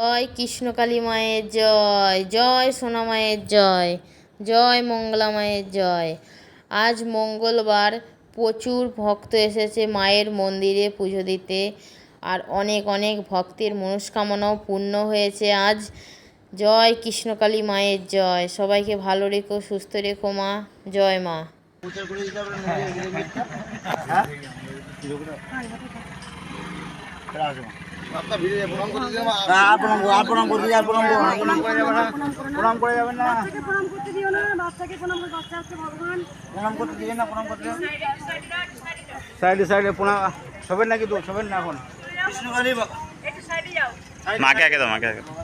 জয় কৃষ্ণকালী মায়ের জয় জয় সোনা মায়ের জয় জয় মঙ্গলা মায়ের জয়। আজ মঙ্গলবার প্রচুর ভক্ত এসেছে মায়ের মন্দিরে পুজো দিতে, আর অনেক অনেক ভক্তের মনস্কামনাও পূর্ণ হয়েছে আজ। জয় কৃষ্ণকালী মায়ের জয়। সবাইকে ভালো রেখো, সুস্থ রেখো মা। জয় মা। আর প্রণাম করো, আর প্রণাম করতে আর প্রণাম প্রণাম করে। যাবে না প্রণাম করে যাবেন না। প্রণাম করতে দিও না বাচ্চাকে প্রণাম করে বাচ্চা হচ্ছে ভগবান। প্রণাম করতে দিবেন না প্রণাম করতে সাইডে সাইডে প্রণাম। সবেন নাকি তো? সবেন না এখন? কৃষ্ণকালী বা- মাকে আগে দাও মাকে আগে দাও।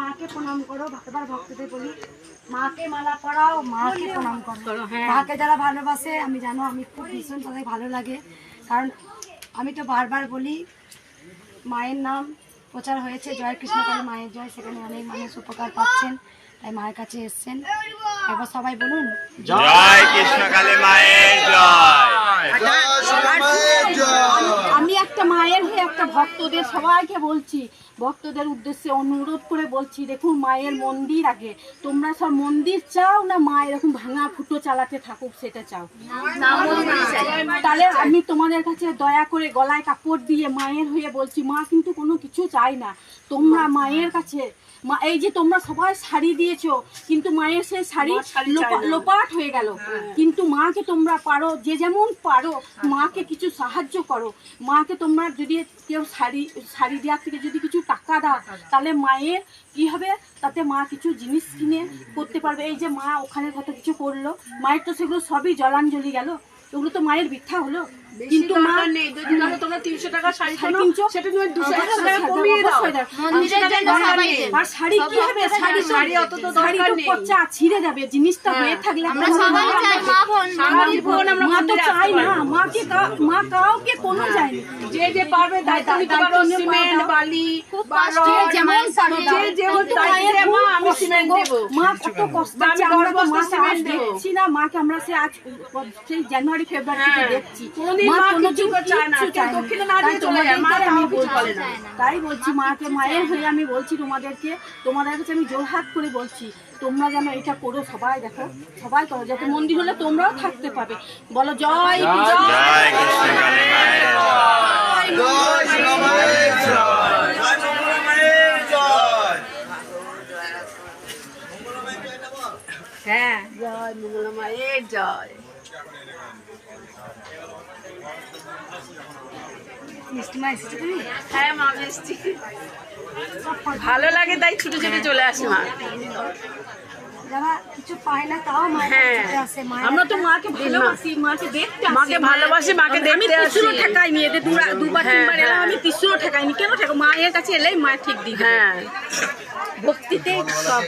মাকে প্রণাম করো এবার ভক্তদের বলি মাকে মালা পরাও মাকে প্রণাম করো যারা ভালোবাসে আমি জানো আমি খুব ভীষণ তাদের ভালো লাগে কারণ আমি তো বারবার বলি মায়ের নাম প্রচার হয়েছে। জয় কৃষ্ণকালী মায়ের জয়। সেখানে অনেক মানুষ উপকার পাচ্ছেন। তাই মায়ের কাছে এসছেন। একবার সবাই বলুন। জয় কৃষ্ণকালী মায়ের জয়। আমি একটা মায়ের হয়ে একটা ভক্তদের সবাইকে বলছি। ভক্তদের উদ্দেশ্যে অনুরোধ করে বলছি দেখুন মায়ের মন্দির আগে। তোমরা সব মন্দির চাও না মা এরকম ভাঙা ফুটো চালাতে থাকুক সেটা চাও? তাহলে আমি তোমাদের কাছে দয়া করে গলায় কাপড় দিয়ে মায়ের হয়ে বলছি মা কিন্তু কোনো কিছু চাই না। তোমরা মায়ের কাছে মা এই যে তোমরা সবাই শাড়ি দিয়েছ কিন্তু মায়ের সেই শাড়ি লোপা- লোপাট হয়ে গেল। কিন্তু মাকে তোমরা পারো যে যেমন পারো মাকে কিছু সাহায্য করো। মাকে তোমরা যদি কেউ শাড়ি শাড়ি দেওয়ার থেকে যদি কিছু টাকা দাও তাহলে মায়ের কি হবে? তাতে মা কিছু জিনিস কিনে করতে পারবে। এই যে মা ওখানে কত কিছু করল মায়ের তো সেগুলো সবই জলাঞ্জলি গেল। ওগুলো তো মায়ের বৃথা হলো। কিন্তু মা তোমরা তিনশো টাকা শাড়ি কিনছো সেটা তুমি দুশো টাকা কমিয়ে দাও। আর শাড়ি কি হবে? শাড়ি শাড়ি অত তো দরকার তো নেই। পচা ছিঁড়ে যাবে জিনিসটা হয়ে। থাকলে আমরা সবাই চাই মা তো চাই না মাকে কা- মা কাউকে কোনো যায় না। যে যে পারবে দায়িত্ব নিতে পারো সিমেন্ট বালি বা যেমন পারো যে যে দায়িত্ব মা আমি সিমেন্ট। দেবো। মা কত কষ্ট আমি আমরা তো বস্তা সিমেন্ট। দেখছি না মাকে আমরা সে আজ সেই জানুয়ারি ফেব্রুয়ারি থেকে হ্যাঁ। কোনোদিন মা কিছু চায় না, কিচ্ছু কেউ চায় না। দক্ষিণে না দিয়ে তাই চলে যায়, মা তোমাদেরকে আমি বলছি বলে না। তাই বলছি মাকে মায়ের হয়ে আমি বলছি তোমাদেরকে তোমাদের কাছে আমি জোরহাত করে বলছি তোমরা যেন এটা করো সবাই দেখো সবাই করো যাতে মন্দির হলে তোমরাও থাকতে পাবে। বলো জয় জয় হ্যাঁ। জয় মঙ্গলা মায়ের জয়। মা এসেছ হ্যাঁ মা ভালো লাগে তাই ছুটে ছুটে চলে আসে মা। যারা কিছু পায় না তাও মায়ের হ্যাঁ। আসে। মায়ের আমরা তো মাকে ভালোবাসি মাকে দেখতে মাকে ভালোবাসি মাকে আমি দেখতে আসি। তিসুরও ঠেকাইনি দুবার হ্যাঁ, তিনবার এলাম হ্যাঁ। আমি তিসুরও ঠেকাইনি। কেন ঠেকো মায়ের কাছে এলেই মা ঠিক দিবে। হ্যাঁ। ভক্তিতে সব।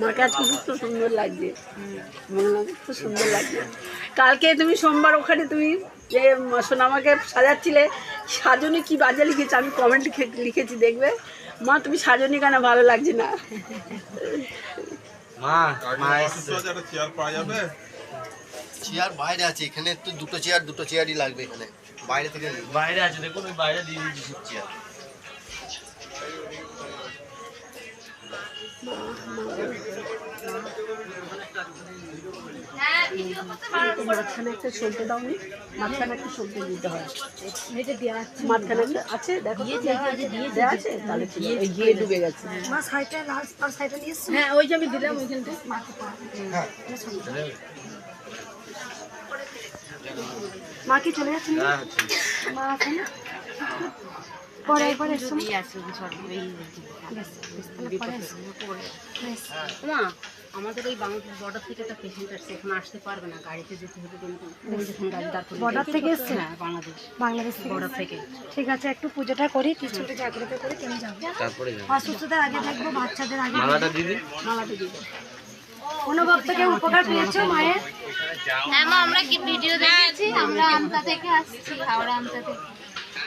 মাকে আজকে খুব সুন্দর লাগছে। খুব সুন্দর লাগছে। কালকে তুমি সোমবার ওখানে তুমি যে সোনামাকে সাজাচ্ছিলে সাজনি কি বাজে লিখেছে? আমি কমেন্ট লিখেছি দেখবে? মা তুমি সাজনি কেন ভালো লাগছে না? মা মা এসেছে। চেয়ার বাইরে আছে এখানে তো দুটো চেয়ার দুটো চেয়ারই লাগবে এখানে। বাইরে থেকে বাইরে আছে দেখুন ওই বাইরে দিয়ে দিয়েছি চেয়ার মাঝখানে একটা সলতে দাওনি মাঝখানে একটা সলতে দিতে হয়। মাঝখানে একটা আছে দেখো তো। দেওয়া আছে তাহলে গিয়ে ডুবে গেছে। আর হ্যাঁ ওই যে আমি দিলাম ওইখানটা পা মা কি চলে যাচ্ছে না? মা আছে না? পরে পরে এসো। আমাদের এই বাংলাদেশ বর্ডার থেকে একটা পেশেন্ট আসছে এখন আসতে পারবে না গাড়িতে যেতে হবে কিন্তু ওই যখন গাড়ি দাঁড় বর্ডার থেকে এসছে? হ্যাঁ বাংলাদেশ। বাংলাদেশ বর্ডার থেকে। ঠিক আছে একটু পুজোটা করি কিছুটা জাগ্রত করি কেন যাব। অসুস্থতার আগে দেখব বাচ্চাদের আগে মালাটা দিদি। কোনো ভক্তকে উপকার পেয়েছ মায়ের? হ্যাঁ মা আমরা কি ভিডিও দেখেছি? আমরা আমতা থেকে আসছি হাওড়া আমতা থেকে।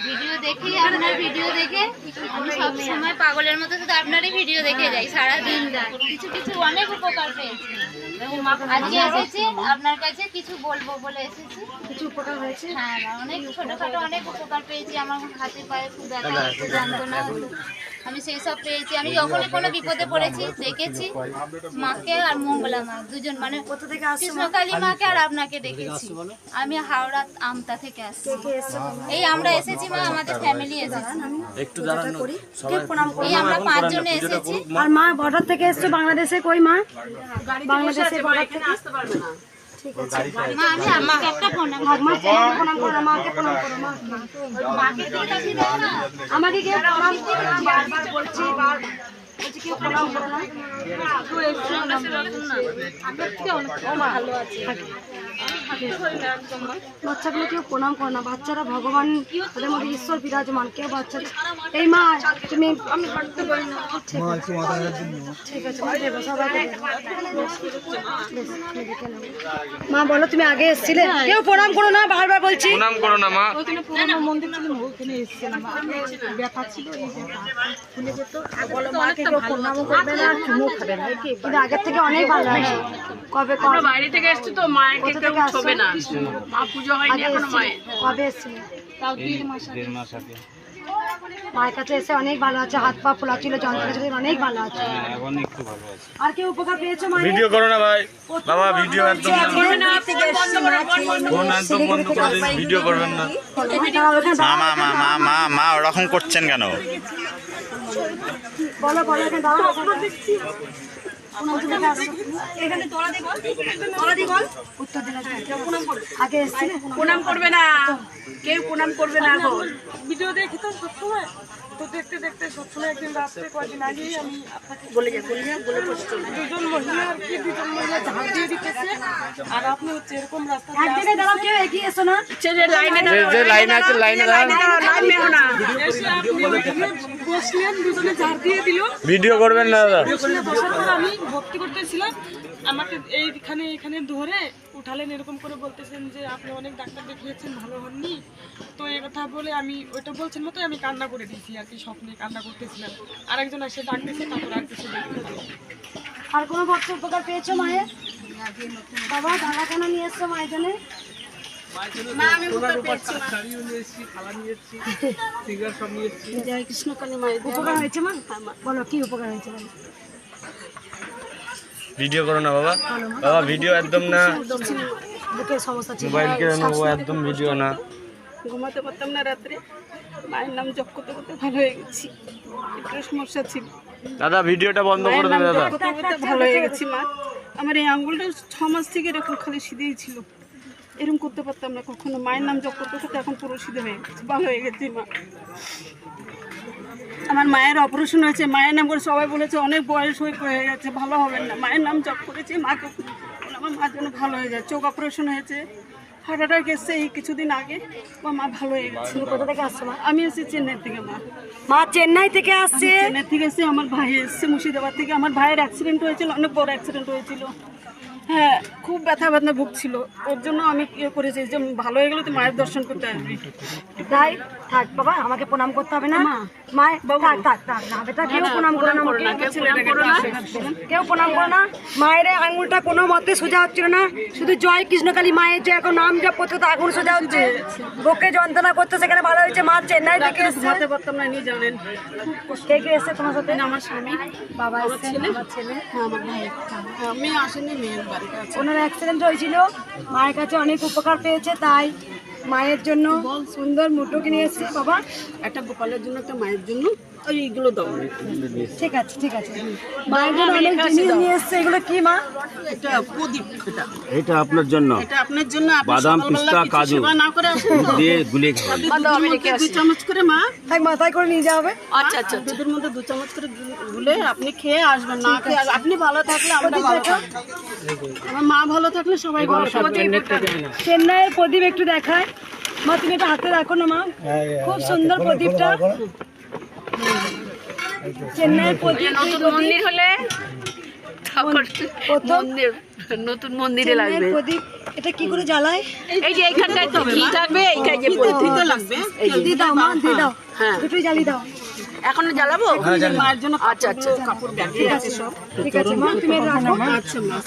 ভিডিও দেখি আপনার ভিডিও দেখে আমি সব সময় পাগলের মতো শুধু আপনারই ভিডিও দেখে যাই সারা দিন কিছু কিছু অনেক উপকার পেয়েছি। আজকে এসেছি আপনার কাছে কিছু বলব বলে এসেছি। কিছু উপকার হয়েছে? হ্যাঁ অনেক ছোটখাটো অনেক উপকার পেয়েছি আমার হাতে পায়ে খুব ব্যথা যন্ত্রণা হতো। আমি সেই সব পেয়েছি। আমি যখনই কোনো বিপদে পড়েছি দেখেছি মাকে আর মঙ্গলা মা দুজন মানে কোথা থেকে কৃষ্ণকালী মাকে আর আপনাকে দেখেছি। আমি হাওড়া আমতা থেকে আসছি। এই আমরা এসেছি মা আমাদের ফ্যামিলি এসেছি। এই আমরা পাঁচজনে এসেছি। আর মা বর্ডার থেকে এসছো বাংলাদেশে কই মা? বাংলাদেশের বর্ডার থেকে আসতে পারবে না। ঠিক আছে। মা আমি আপনাকে একটা প্রণাম মা প্রণাম করো মাকে প্রণাম করো মা। মাকে দেখাচ্ছি দেখো না আমাকে কেউ প্রণাম করো বারবার বলছি বার বাচ্চাগুলো কেউ প্রণাম করো না। বাচ্চারা ভগবান ওদের মধ্যে ঈশ্বর বিরাজমান কেউ বাচ্চা এই মা তুমি আমি ঠিক আছে। মা বলো তুমি আগে এসেছিলে? কেউ প্রণাম করো না বারবার বলছি। প্রণাম করো না মা। বলো মাকে প্রণামও করবে না চুমু খাবে না কিন্তু আগের থেকে অনেক ভালো আছে কবে কবে বাইরে থেকে এসছি তো মায়ের কোথা কেউ ছবে না। মা পুজো হয়নি এখনও মায়ের। এসেছিলে কবে এসেছিলে? দেড় মাস আগে। মায়ের কাছে এসে অনেক ভালো আছে হাত পা ফোলা ছিল যন্ত্রণা ছিল অনেক ভালো আছে। এখন একটু ভালো আছে। আর কেউ উপকার পেয়েছ মায়ের? ভিডিও করো না ভাই। বাবা ভিডিও একদম ফোন একদম বন্ধ করে। দিন ভিডিও করবেন না। মা মা মা মা মা ওরকম করছেন কেন? বলো বলো এখানে দাঁড়াও? এখানে তোরা দি বল তোরা দি বল। উত্তর প্রণাম করবে আগে প্রণাম করবে না। কেউ প্রণাম করবে না ভিডিও দেখি তো সবসময়। তো দেখতে দেখতে সবসময় একদিন রাত্রে কদিন আগেই আমি আপনাকে বলে বলে দুজন মহিলা আর কি দুজন মহিলা ঝাড় দিয়ে দিতেছে। আর আপনি হচ্ছে এরকম রাস্তা দাঁড়াও কেউ এগিয়ে এসো না। লাইনে লাইনে আছে লাইনে বসলেন দুজনে ঝাড় দিয়ে দিল। ভিডিও করবেন না দাদা? বসার পর আমি ভর্তি করতেছিলাম। আমাকে এইখানে এখানে ধরে উঠালেন এরকম করে বলতেছেন যে আপনি অনেক ডাক্তার দেখিয়েছেন ভালো হননি। তো এ কথা বলে আমি ওইটা বলছেন মতো আমি কান্না করে দিয়েছি আর কি স্বপ্নে কান্না করতেছিলাম এসে ডাকতেছে তারপর আর কিছু দেখতে আর কোনো ভক্ত উপকার পেয়েছ মায়ের বাবা দাদা কেন নিয়ে এসছো মায়ের জন্য ভিডিও করো না বাবা। বাবা ভিডিও একদম না। বুকের সমস্যা ছিল। মোবাইল কেড়ে নেব একদম ভিডিও না। ঘুমাতে পারতাম না রাত্রে। মায়ের নাম জপ করতে করতে ভালো হয়ে গেছি। একটু সমস্যা ছিল। দাদা ভিডিওটা বন্ধ করে দাদা। করতে করতে ভালো হয়ে গেছি মা। আমার এই আঙ্গুলটা ছ মাস থেকে এরকম খালি সিধেই ছিল। এরকম করতে পারতাম না কখনো। মায়ের নাম জপ করতে করতে এখন পুরো সিধে হয়ে গেছে ভালো হয়ে গেছি মা। আমার মায়ের অপারেশন হয়েছে। মায়ের নাম করে সবাই বলেছে অনেক বয়স হয়ে গেছে ভালো হবে না। মায়ের নাম জপ করেছি মাকে আমার মার জন্য ভালো হয়ে যায়। চোখ অপারেশন হয়েছে। হার্ট অ্যাটাক এসছে এই কিছুদিন আগে। আমার মা ভালো হয়ে গেছে। তুমি কোথা থেকে আসছো মা? আমি এসেছি চেন্নাই থেকে মা। মা চেন্নাই থেকে আসছে চেন্নাই থেকে এসে আমার ভাই এসছে মুর্শিদাবাদ থেকে। আমার ভাইয়ের অ্যাক্সিডেন্ট হয়েছিল অনেক বড় অ্যাক্সিডেন্ট হয়েছিল। হ্যাঁ খুব ব্যথা ব্যথা ভুগছিল। ওর জন্য আমি ইয়ে করেছি যে ভালো হয়ে গেলে তুই মায়ের দর্শন করতে আসবি। তাই? থাক বাবা আমাকে প্রণাম করতে হবে না? মায়ের থাক থাক থাক। না বেটা কেউ প্রণাম করে না কেউ প্রণাম করো না। মায়ের আঙুলটা কোনো মতে সোজা হচ্ছিল না। শুধু জয় কৃষ্ণকালী মায়ের যে এখন নাম জপ করতে তো আঙুল সোজা হচ্ছে। বুকে যন্ত্রণা করতে সেখানে ভালো হয়েছে। মা চেন্নাই থেকে ঘুমাতে পারতাম না নিয়ে জানেন কে কে এসছে তোমার সাথে? আমার স্বামী বাবা আমার ছেলে। হ্যাঁ আমার ভাই হ্যাঁ, মেয়ে আসেনি মেয়ের ওনার অ্যাক্সিডেন্ট হয়েছিল। মায়ের কাছে অনেক উপকার পেয়েছে, তাই মায়ের জন্য সুন্দর মুটো কিনে এসেছি। বাবা, একটা গোপালের জন্য, একটা মায়ের জন্য। এইগুলো দাও। ঠিক আছে ঠিক আছে। জন্য অনেক জিনিস নিয়ে এসছে। এগুলো কি মা? এটা প্রদীপ এটা। এটা আপনার জন্য। এটা আপনার জন্য বাদাম, পিস্তা, কাজু। না করে দিয়ে গুলিয়ে খাবেন। দুধের মধ্যে দু চামচ করে মা। থাক মাথায় করে নিয়ে যাওয়া হবে। আচ্ছা আচ্ছা দুধের মধ্যে দু চামচ করে গুলে আপনি খেয়ে আসবেন না খেয়ে আপনি ভালো থাকলে আমরা ভালো থাকব। আমার মা ভালো থাকলে সবাই ভালো থাকবে। চেন্নাইয়ের প্রদীপ একটু দেখায়। মা তুমি এটা হাতে রাখো না মা। খুব সুন্দর প্রদীপটা। চেন্নাইয়ের প্রদীপ নতুন মন্দির হলে প্রথম মন্দির। নতুন মন্দিরে লাগবে। প্রদীপ এটা কি করে জ্বালায়? এই যে এইখানটায় তো ঘি থাকবে এইখানে যে প্রদীপ লাগবে। দিয়ে দাও মা দিয়ে দাও। হ্যাঁ। দুটোই জ্বালিয়ে দাও। এখন জ্বালাবো? মায়ের জন্য আচ্ছা আচ্ছা। কাপড় ঠিক আছে সব ঠিক আছে মা তুমি রাখো। আচ্ছা মা।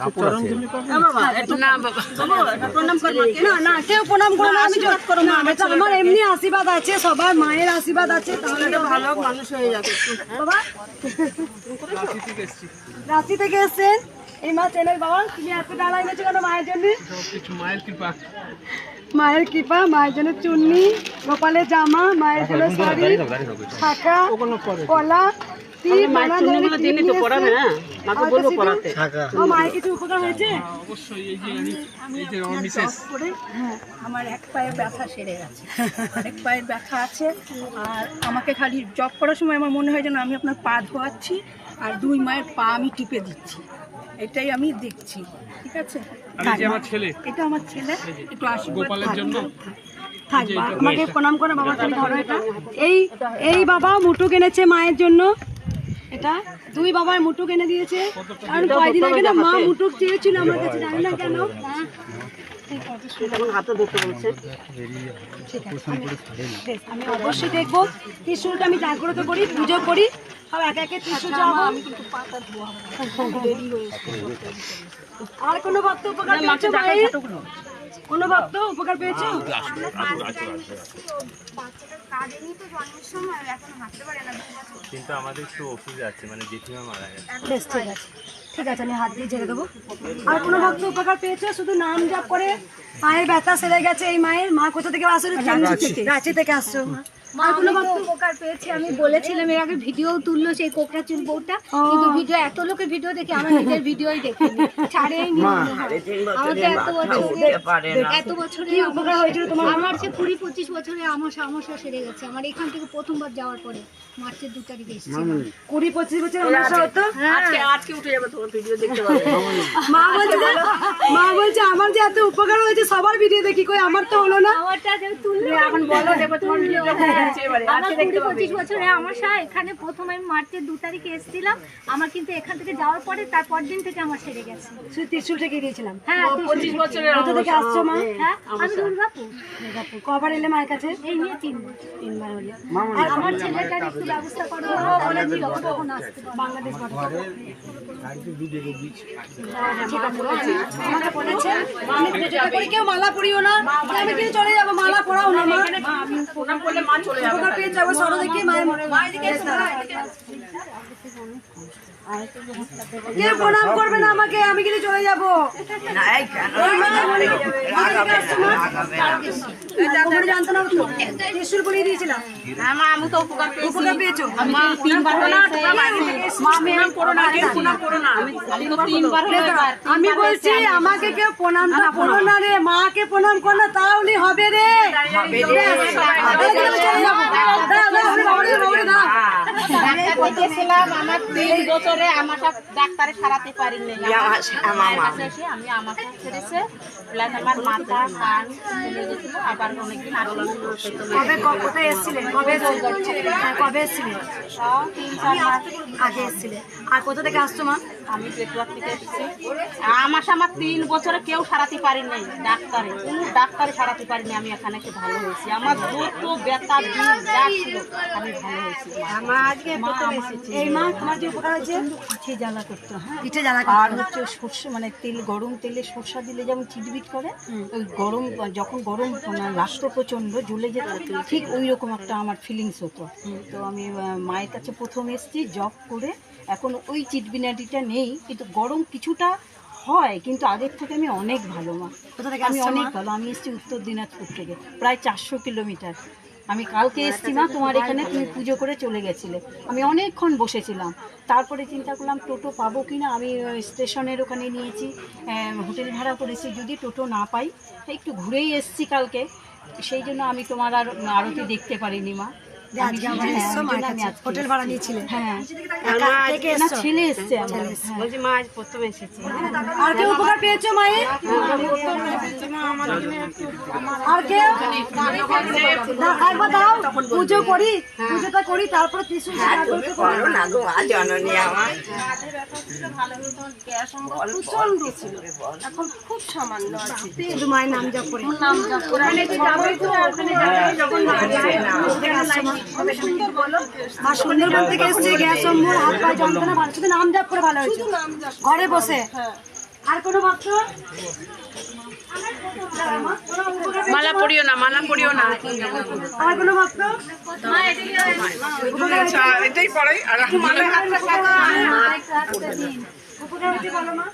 কাপড় না বাবা প্রণাম করব না না কেউ প্রণাম করো না আমি জোর করো না এটা আমার এমনি আশীর্বাদ আছে সবার মায়ের আশীর্বাদ আছে তাহলে তো ভালো মানুষ হয়ে যাবে। বাবা। রাঁচি থেকে এসছেন? এই মা চেনের বাবা তুমি এত ডালা এনেছো কেন মায়ের জন্য? মায়ের কৃপা। মায়ের কৃপা মায়ের জন্য চুন্নি গোপালের জামা মায়ের জন্য শাড়ি শাখা কলা। হ্যাঁ? হয়েছে? হ্যাঁ আমার এক পায়ে ব্যথা সেরে গেছে। এক পায়ের ব্যথা আছে আর আমাকে খালি জব করার সময় আমার মনে হয় যেন আমি আপনার পা ধোয়াচ্ছি আর দুই মায়ের পা আমি টিপে দিচ্ছি। এটাই আমি দেখছি ঠিক আছে? এটা আমার ছেলে একটু আশীর্বাদ জন্য থাক আমাকে প্রণাম করে বাবা তুমি ধরো এটা। এই এই বাবা মুটু কিনেছে মায়ের জন্য? এটা দুই বাবার মুটু কিনে দিয়েছে। কারণ কয়দিন আগে না মা মুটু চেয়েছিল আমার কাছে জানি না কেন। এখন হাতে বেশ, আমি অবশ্যই দেখব। ত্রিশুলটা আমি জাগ্রত করি পুজো করি। সব একে একে ত্রিশুল যাব আর কোনো ভক্ত উপকার পেয়েছ মায়ের কোনো ভক্ত উপকার পেয়েছ? কিন্তু আমাদের একটু ওষুধ আছে মানে জেঠিমা মারা গেছে। বেশ ঠিক আছে। ঠিক আছে আমি হাত দিয়ে ঝেড়ে দেবো। আর কোনো ভক্ত উপকার পেয়েছে? শুধু নাম জাপ করে পায়ের ব্যথা সেরে গেছে এই মায়ের? মা কোথা থেকে আসো? রাঁচি থেকে। রাঁচি থেকে আসছো। আর কোনো উপকার পেয়েছি আমি বলেছিলাম এর আগে ভিডিও তুললো সেই কোকড়া চুল বউটা কিন্তু ভিডিও এত লোকের ভিডিও দেখে আমার নিজের ভিডিওই দেখিনি ছাড়েই নি। আমার এত বছর এত বছরে উপকার হয়েছিল তোমার? আমার সে কুড়ি পঁচিশ বছরে আমার সমস্যা সেরে গেছে। আমার এখান থেকে প্রথমবার যাওয়ার পরে মার্চের দু তারিখে এসেছি। কুড়ি পঁচিশ বছর সমস্যা হতো? আজকে আজকে উঠে যাবে তোমার ভিডিও দেখতে পাবে। মা বলছে যে মা বলছে আমার যে এত উপকার হয়েছে সবার ভিডিও দেখি। কই আমার তো হলো না। আমারটা এখন বলো দেবো তোমার ভিডিও। হ্যাঁ, আমার কুড়ি পঁচিশ বছরে আমার সা এখানে প্রথম আমি মার্চের দু তারিখে এসেছিলাম। আমার কিন্তু এখান থেকে যাওয়ার পরে তারপর দিন থেকে আমার সেরে গেছে। শুধু ত্রিশুল থেকে দিয়েছিলাম হ্যাঁ পঁচিশ বছরের কোথা থেকে আসছো মা? হ্যাঁ আমি দুর্গাপুর। দুর্গাপুর। কবার এলে মায়ের কাছে? এই নিয়ে তিনবার তিনবার হলে। আর আমার ছেলেটার একটু ব্যবস্থা করো। তাহলে আমি আসতে বাংলাদেশ পাঠাবো। ঠিক আছে, আমাকে বলেছে, আমি কেউ মালা পরিও না। আমি কিন্তু চলে যাব মালা পরাও না মা। প্রণাম করলে মা চলে যাবে পেয়ে যাব সরো দেখি মায়ের কেউ প্রণাম করবে না আমাকে আমি কিন্তু চলে যাব জানতো না দিয়েছিলাম হ্যাঁ তো উপকার উপকার পেয়েছ প্রণাম প্রণাম বলছি আমাকে কেউ প্রণামটা করো না রে মাকে প্রণাম কর না তাহলে হবে রে আমার তিন বছরে আমাকে ডাক্তারে সারাতে পারিনি। আমার কাছে এসে আমি ছেড়েছে। প্লাস আমার মাথা কান চলে গেছিল আবার অনেকদিন আসলে কবে কবে হ্যাঁ, কবে তিন চার মাস আগে এসেছিলে আর কোথা থেকে আসছো মা? আমি পেটুয়ার থেকে এসেছি। আমার আমার তিন বছরে কেউ সারাতে পারিনি ডাক্তারে। কোনো ডাক্তারে সারাতে পারিনি। আমি এখানে এসে ভালো হয়েছি। আমার যত ব্যথা দিন যা ছিল আমি ভালো হয়েছি। আমার আজকে এই মা তোমার যে উপকার হয়েছে? পিঠে জ্বালা করতে হয়। পিঠে জ্বালা আর হচ্ছে সর্ষে মানে তেল গরম তেলে সর্ষা দিলে যেমন চিটবিট করে ওই গরম যখন গরম মানে লাগতো প্রচণ্ড জ্বলে যেত ঠিক ওই রকম একটা আমার ফিলিংস হতো। তো আমি মায়ের কাছে প্রথম এসেছি জব করে এখন ওই চিটবিনাটিটা নেই কিন্তু গরম কিছুটা হয় কিন্তু আগের থেকে আমি অনেক ভালো মা। কোথা থেকে আমি অনেক ভালো আমি এসেছি উত্তর দিনাজপুর থেকে প্রায় চারশো কিলোমিটার। আমি কালকে এসছি না তোমার এখানে তুমি পুজো করে চলে গেছিলে। আমি অনেকক্ষণ বসেছিলাম। তারপরে চিন্তা করলাম, টোটো পাবো কি না আমি স্টেশনের ওখানে নিয়েছি হোটেল ভাড়া করেছি। যদি টোটো না পাই, একটু ঘুরেই এসছি কালকে। সেই জন্য আমি তোমার আর আরতি দেখতে পারিনি মা। হ্যাঁ, হোটেল ভাড়া? হ্যাঁ? ছেলে এসছে হ্যাঁ। বলছি মা আজ প্রথম এসেছি। আর কেউ উপকার পেয়েছ মায়ের আর কেউ? একবার দাও পুজো করি। পুজোটা করি তারপর ত্রিশুল না গো জননী আমার এখন খুব সামান্য আছে। শুধু মায়ের নাম জপ করে। নাম জপ করে। মা সুন্দরবন থেকে এসছে গ্যাস অম্বল হাত পা যন্ত্রণা ভালো শুধু নাম জপ করে ভালো হয়েছে। ঘরে বসে। আর কোনো ভক্ত মালা পরিও না মালা পরিও না। আর কোনো ভক্ত এটাই পড়াই। আর মালা উপকার হচ্ছে বলো মা?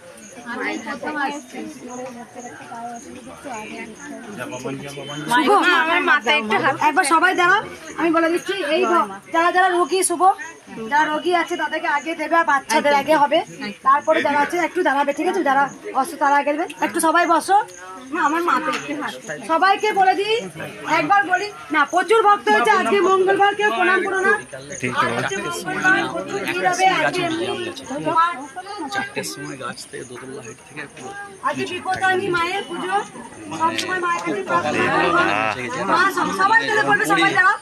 একবার সবাই দাঁড়াও আমি বলে দিচ্ছি এই যারা যারা রুগী শুভ। যারা রোগী আছে তাদেরকে আগে দেবে আর বাচ্চাদের আগে হবে। তারপরে যারা আছে একটু দাঁড়াবে ঠিক আছে? যারা অসুস্থ তারা আগে দেবে। একটু সবাই বসো। আমার হাত। সবাইকে বলে দিই একবার বলি না প্রচুর ভক্ত হয়েছে। আজকে মঙ্গলবার কেউ প্রণাম করো না। আজকে বিপদানি মায়ের পুজো। সবসময় মায়ের কাছে সবাই মিলে বলবে সবাই যারা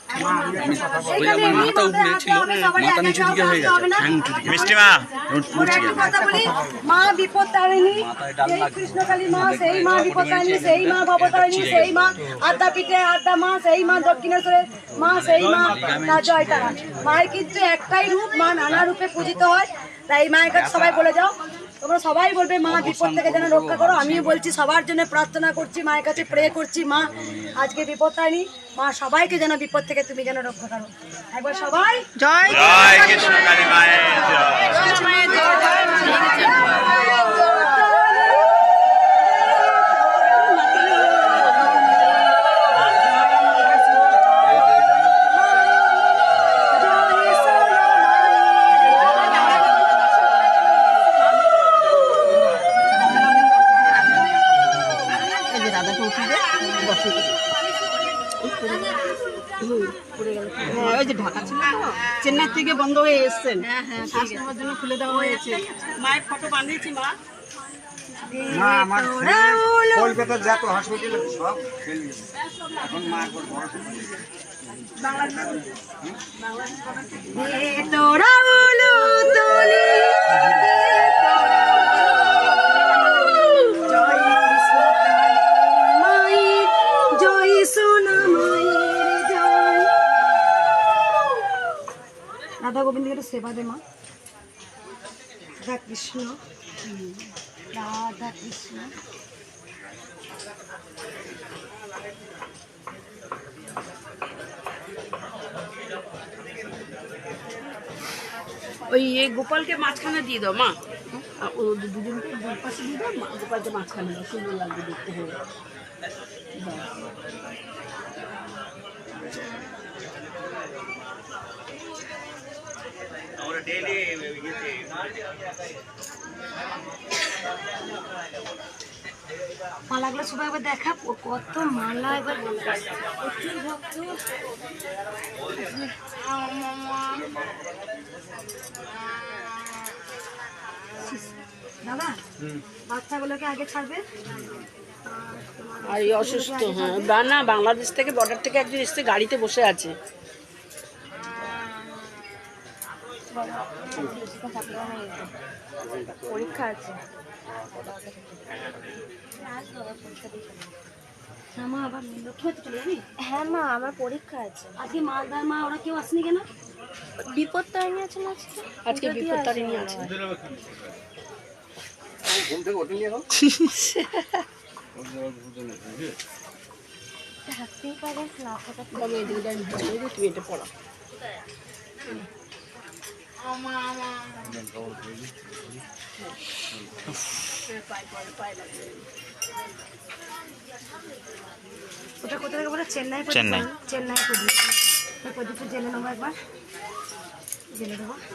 এইখানে নিচু দিকে হয়ে গেছে। না। মিষ্টি মা। কথা বলি, মা বিপদ তারিণী এই কৃষ্ণকালী মা সেই মা বিপদ তারিণী সেই মা ভবতারিণী সেই মা আদ্যা মা সেই মা দক্ষিণেশ্বরে মা সেই মা তা জয় তারা মায়ের কিন্তু একটাই রূপ মা নানা রূপে পূজিত হয়। তাই মা মায়ের কাছে সবাই বলে যাও তোমরা সবাই বলবে মা বিপদ থেকে যেন রক্ষা করো। আমিও বলছি সবার জন্য প্রার্থনা করছি মায়ের কাছে প্রে করছি মা আজকে বিপদ আনি মা সবাইকে যেন বিপদ থেকে তুমি যেন রক্ষা করো। একবার সবাই জয় জয়। কৃষ্ণ হয়ে এসছেন শ্বাস নেওয়ার জন্য খুলে দেওয়া হয়েছে। মায়ের ফটো বানিয়েছি মা। মা আমার কলকাতার যত হসপিটাল সব ফেল এখন মা একবার বড় বাংলাদেশ। তোরা রাধা গোবিন্দের একটু সেবা দে মা। রাধা কৃষ্ণ রাধা কৃষ্ণ ওই এ গোপালকে মাঝখানে দিয়ে দাও মা। আর ও দুজনকে দুই পাশে দিয়ে দাও গোপালকে মাঝখানে দাও সুন্দর লাগবে দেখতে। হবে মালাগুলো সবাই একবার দেখা ও কত মালা এবার প্রচুর ভক্ত। দাদা বাচ্চাগুলোকে আগে ছাড়বে? আর এই অসুস্থ হ্যাঁ। না বাংলাদেশ থেকে বর্ডার থেকে একজন এসছে গাড়িতে বসে আছে। পরীক্ষা আছে। হ্যাঁ মা আবার লক্ষ্মী চলে যাবি? হ্যাঁ মা আমার পরীক্ষা আছে। আজকে মালদার মা ওরা কেউ আসেনি কেন? বিপদ তারিণী আছে না আজকে আজকে বিপদ তারিণী আছে। ঘুম থেকে ওঠেনি এখন? থাকতেই পারে না তবে এদিকে যাই না, যে তুমি এটা পড়া পায়ে পায়ে পায়ে লাগবে ওটা কোথা থেকে বলে? চেন্নাই চেন্নাই। চেন্নাই প্রদীপ। প্রদীপটা জেনে নেব একবার। জেনে দেবো আছে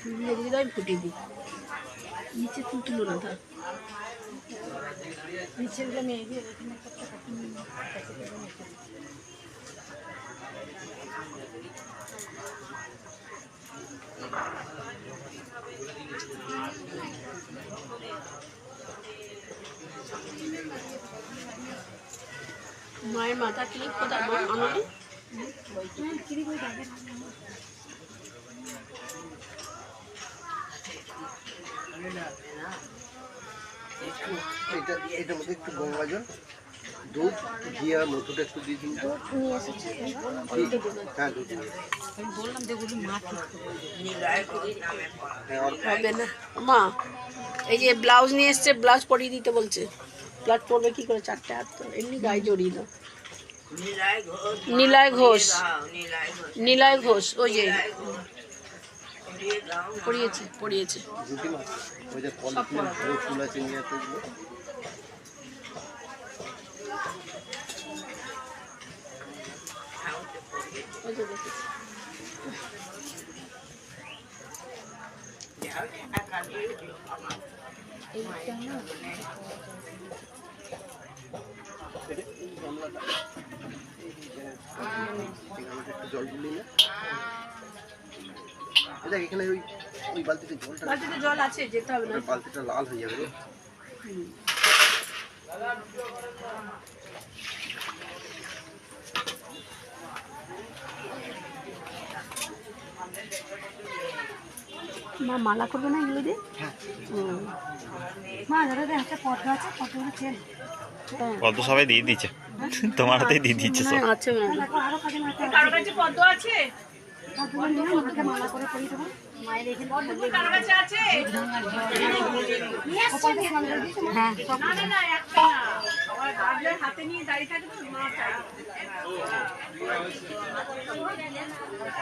ফুলিয়ে দিয়ে দাও ফুটিয়ে দিই। নিচে ফুল তুলো না এখানে মায়ের মাথা ক্লিপ কোথায়? মা আমাকে এটা মধ্যে একটু গঙ্গা জল দুধ ঘি আর মধুটা একটু দিয়ে দিন তো হ্যাঁ দুধ হবে না মা এই যে ব্লাউজ নিয়ে এসছে ব্লাউজ পরিয়ে দিতে বলছে। ব্লাউজ পরবে কি করে? চারটে হাত তো এমনি গায়ে জড়িয়ে দাও। নীলয় ঘোষ। নীলয় ঘোষ ওই যে। পড়িয়েছে পড়িয়েছে। জল দিলি না। দেখ এখানে ওই ওই বালতিতে জলটা বালতিতে জল আছে যেতে হবে না। বালতিটা লাল হয়ে যাবে রে। মা মালা করবে না এগুলো দিয়ে? হুম। মা দাদা একটা পদ্ম আছে পদ্মগুলো চেন কত সবাই দিয়ে দিচ্ছে। তোমার হাতেই দিয়ে দিচ্ছে সব। হ্যাঁ, মনে হয়। কারও কাছে পদ্ম আছে?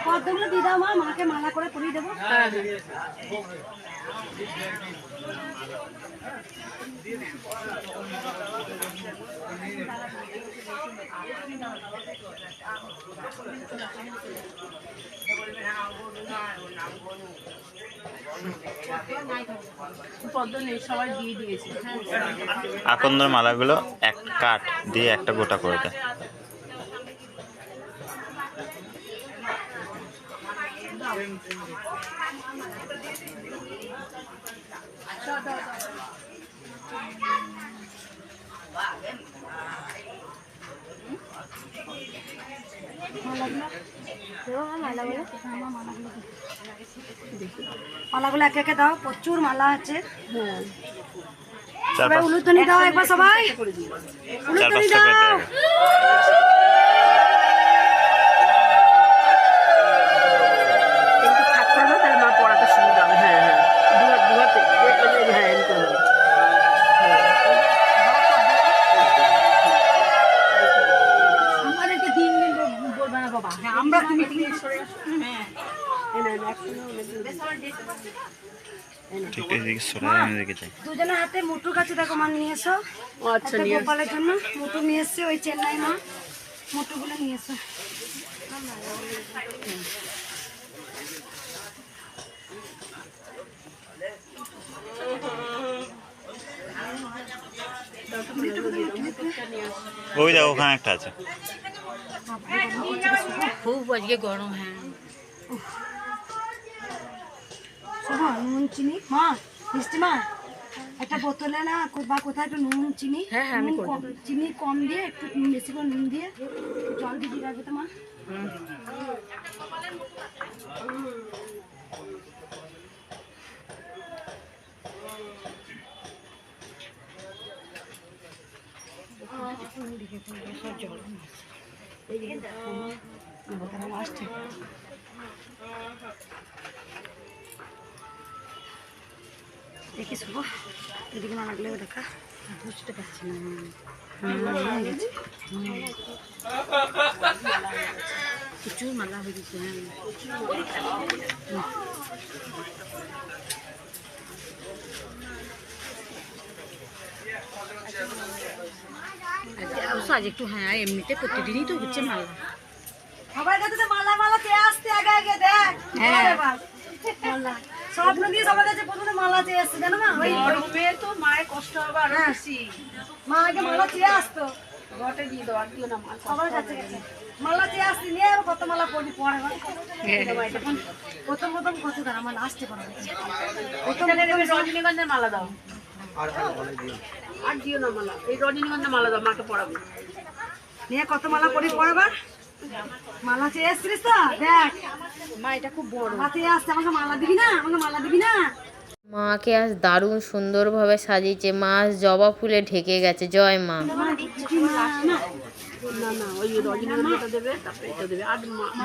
পদ্মগুলো দিয়েছ মা? মাকে মালা করে পরিয়ে দেবো হ্যাঁ হ্যাঁ পদ্ম নেই সবাই দিয়ে দিয়েছে আকন্দর মালাগুলো এক কাঠ দিয়ে একটা গোটা করে দেয়। মা মালাগুলো একে একে দাও প্রচুর মালা আছে। উলুধ্বনি দাও একবার সবাই। উলুধ্বনি দাও দেয় একটু ফাঁক করে দাও তাহলে মা পড়াতে সুবিধা হবে হ্যাঁ হ্যাঁ দুহাত দুহাতে হ্যাঁ এম করে দাও। আমাদেরকে দিন দিন বল- বলবে না বাবা হ্যাঁ আমরা তুমি তুমি সরে আসো। হ্যাঁ ঠিক আমি যাই। দুজনের হাতে মুটুর কাছে দেখো মা নিয়ে এসো। ও আচ্ছা নিয়ে। গোপালের জন্য মুটু নিয়ে এসছে ওই চেন্নাই মা। মোটরগুলো নিয়ে এসো। ওই দেখো ওখানে একটা আছে। খুব আজকে গরম হ্যাঁ। শুভ নুন চিনি। মা মিষ্টি মা একটা বোতলে না বা কোথায় একটু নুন চিনি হ্যাঁ, হ্যাঁ, আমি কম- চিনি কম দিয়ে একটু বেশি করে নুন দিয়ে জল দিয়ে রাখবে তো মা। দেখি শুভ এদিকে না লাগলেও দেখা বুঝতে পারছি না হুম, হয়ে গেছে। প্রচুর মালা হয়ে গেছে হ্যাঁ আজকে অবশ্য আজ একটু হ্যাঁ এমনিতে প্রতিদিনই তো হচ্ছে মালা সবার কাছে তো মালা মালা চেয়ে আসতে আগে আগে দেখ হ্যাঁ। এবার। মালা স্বপ্ন দিয়ে সবার কাছে প্রথমে মালা চেয়ে আসছে জানো মা? ওই গরমে তো মায়ের কষ্ট হবে আরও হ্যাঁ। বেশি। মা আগে মালা চেয়ে আসতো। ঘটে দিয়ে দাও আর দিও না মা সবার কাছে গেছে মালা চেয়ে আসতে নিয়ে কত মালা পড়ি পরে প্রথম প্রথম কত আমার প্রথম রজনীগন্ধার মালা দাও। আর দিও। না মালা। এই রজনীগন্ধার মালা দাও মাকে পড়াবো। নিয়ে কত মালা পড়ি পড়াবার মালা চেয়ে এসছিস তো? দেখ। মা এটা খুব বড়। মালা চেয়ে আসতে আমাকে মালা দিবি না? আমাকে মালা দিবি না? মাকে আজ দারুণ সুন্দরভাবে সাজিয়েছে। মা আজ জবা ফুলে ঢেকে গেছে। জয় মা। না না ওই রজনীগন্ধাটা দেবে তারপরে এটা দেবে। আর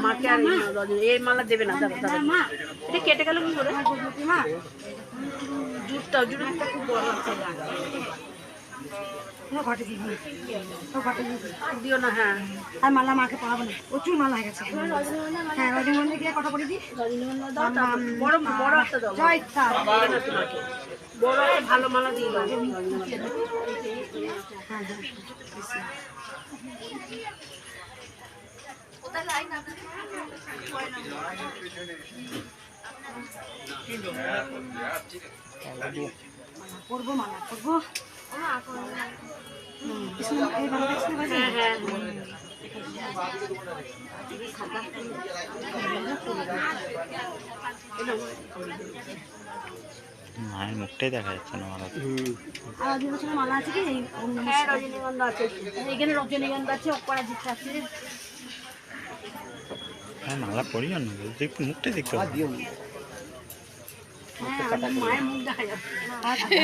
মাকে আর রজনী এই মালা দেবে না দাঁড়া দাঁড়া মা। এটা কেটে গেল কি করে? মা জুটটা জুটটা খুব বড় আছে দিও না হ্যাঁ। আর মালা মাকে পড়াবো না। প্রচুর মালা হয়ে গেছে। হ্যাঁ রজনীগন্ধা গিয়ে দিই জয় তার বড় ভালো মালা দিয়ে দাও। করব মালা করব। মালা? হ্যাঁ মায়ের মুখটাই দেখা যাচ্ছে না আমার আর অজিত বছরের মালা আছে কি হ্যাঁ রজনীগন্ধা আছে। এখানে রজনীগন্ধা আছে অপরাজিত আছে। হ্যাঁ মালা পরিও না দেখতে মুখটাই দেখতে পাবো। হ্যাঁ মায়ের মুখ দেখা যাচ্ছে। হবে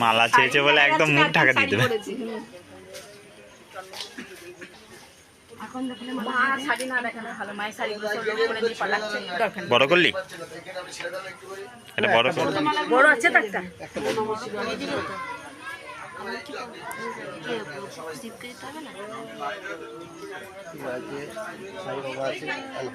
মালা চেয়েছে বলে একদম মুখ ঢাকা নেই। বড় করলি? এটা বড় কর বড় আছে তো একটা। আছে সাই বাবা আছে হ্যালো।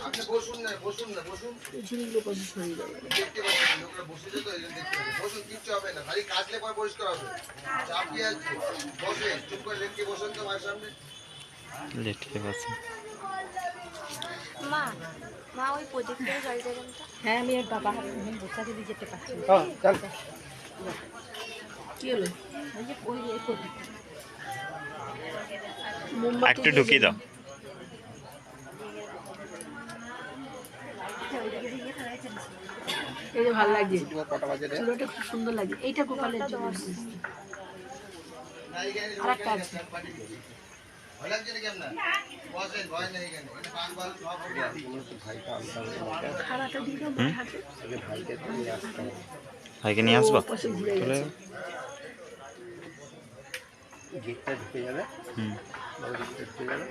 আপনি বসুন না বসুন না বসুন দেখতে পাচ্ছেন লোকরা বসেছে তো এই জন্য দেখতে পাচ্ছেন। বসুন কিচ্ছু হবে না খালি কাটলে পরে পরিষ্কার হবে চাপ আছে বসে চুপ করে লেটকে বসুন তো মায়ের সামনে লেটকে আছে মা মা ওই জল দেবেন হ্যাঁ আমি আর বাবা দিয়ে যেতে পারছি। হ্যাঁ চল। কি হলো? ওই যে ওই এ করবি। একটু ঢুকিয়ে দাও। এই যে ভালো লাগছে। চুলোটা খুব সুন্দর লাগে এইটা গোপালের জন্য আর একটা আছে। ভয় লাগছে নাকি আপনার বসেন ভয় নেই এখানে। এখানে পান পান সব ভাইকে নিয়ে আসব? চলে গেটটা ঢুকে যাবে। হুম। দিকটা ঢুকে যাবে।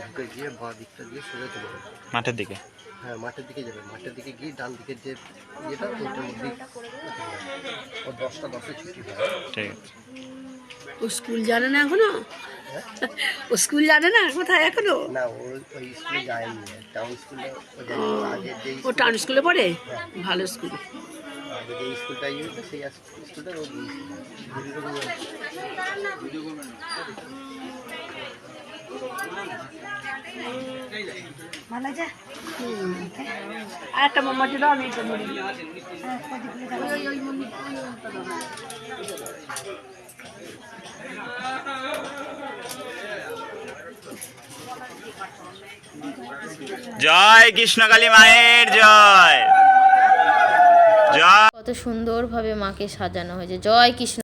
ঢুকে গিয়ে বা দিকটা দিয়ে সোজা চলে যাবে। মাঠের দিকে? হ্যাঁ মাঠের দিকে যাবে। মাঠের দিকে গিয়ে ডান দিকের যে ইয়েটা ওটার মধ্যে ও দশটা দশে ছুটি ঠিক আছে। ও স্কুল জানে না এখনও? ও স্কুল জানে না কোথায় এখনও না ও ওই স্কুলে যায়নি টাউন স্কুলে ও টাউন পড়ে ভালো স্কুল যে স্কুলটা ইয়ে হতো সেই স্কুলটা ও গিয়েছিল ভালো আছে আর একটা মোমবাতি দাও আমি এটা। জয় কৃষ্ণকালী মায়ের জয়। জয়। কত সুন্দরভাবে মাকে সাজানো হয়েছে। জয় কৃষ্ণ।